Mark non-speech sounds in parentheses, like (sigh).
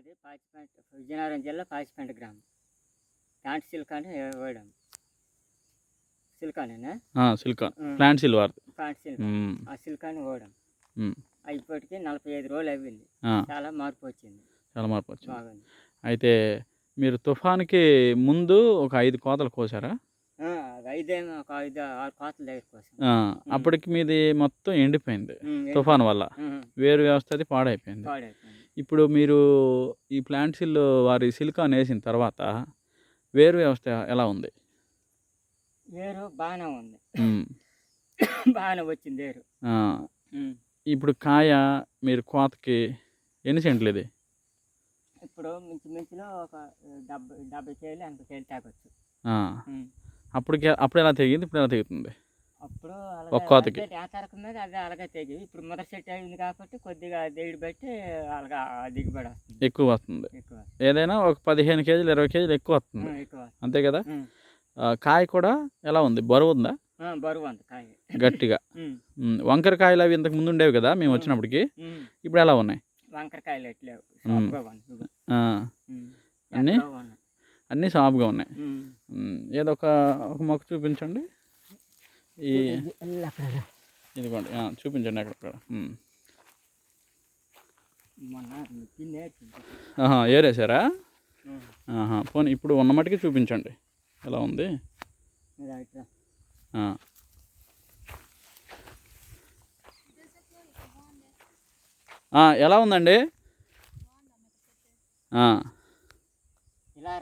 మాది పాచిపేట విజయనగరం జిల్లా పాచిపేట గ్రామం. ప్యాంట్ సిల్క్ అంటే వేయడం. Silk అనేనా? Silicon plant silver pant silk. ఆ సిల్క్ అని వేయడం. ఇప్పటికి నలభై ఐదు రోజులు అయింది చాలా మార్పు వచ్చింది. చాలా మార్పు వచ్చింది. బాగుంది. అయితే మీరు తుఫాన్కి ముందు ఒక ఐదు కోతలు కోసారా? ఐదేమో ఒక ఐదు ఆరు కోతల దగ్గర కోసం. అప్పటికి మీది మొత్తం ఎండిపోయింది తుఫాన్ వల్ల. వేరు వ్యవస్థ అది పాడైపోయింది. పాడైపోయింది. ఇప్పుడు మీరు ఈ ప్లాంట్ సిల్ వారి సిలికాన్ వేసిన తర్వాత వేరు వ్యవస్థ ఎలా ఉంది? వేరు బాగానే ఉంది. (coughs) బాగానే వచ్చింది వేరు. ఇప్పుడు కాయ మీరు కోతకి ఎన్ని సెంట్లు ఇది? ఇప్పుడు మించు మించులో ఒక డెబ్బై డెబ్బై కేజీలు ఎనభై కేజీలు తాగొచ్చు. అప్పటికి అప్పుడు ఎలా తెగింది? ఇప్పుడు ఎలా తెగుతుంది? అప్పుడు ఒక కోతకి. ఆ తరకం మీద అదే అలాగే తెగి ఇప్పుడు మొదటి సెట్ అయింది కాబట్టి కొద్దిగా దిగుడు బట్టి అలాగా దిగుబడి వస్తుంది. ఎక్కువ వస్తుంది. ఏదైనా ఒక పదిహేను కేజీలు ఇరవై కేజీలు ఎక్కువ వస్తుంది. అంతే కదా? కాయ కూడా ఎలా ఉంది? బరువు ఉందా? బరువు అంత కాయ. గట్టిగా. (laughs) ఉమ్, ఉమ్, వంకర కాయలు అవి ఇంతకు ముందు ఉండేవి కదా మేము వచ్చినప్పటికి. ఇప్పుడు ఎలా ఉన్నాయి? వంకరకాయలు ఎట్లేవు. అన్నీ? అన్నీ సాఫ్గా ఉన్నాయి. ఏదో ఒక ఒక మొక్క చూపించండి. ఈ ఇదిగోండి చూపించండి అక్కడ ఏరేసారా పోనీ ఇప్పుడు ఉన్న మట్టుకి చూపించండి. ఎలా ఉంది? ఎలా ఉందండి? ఆ,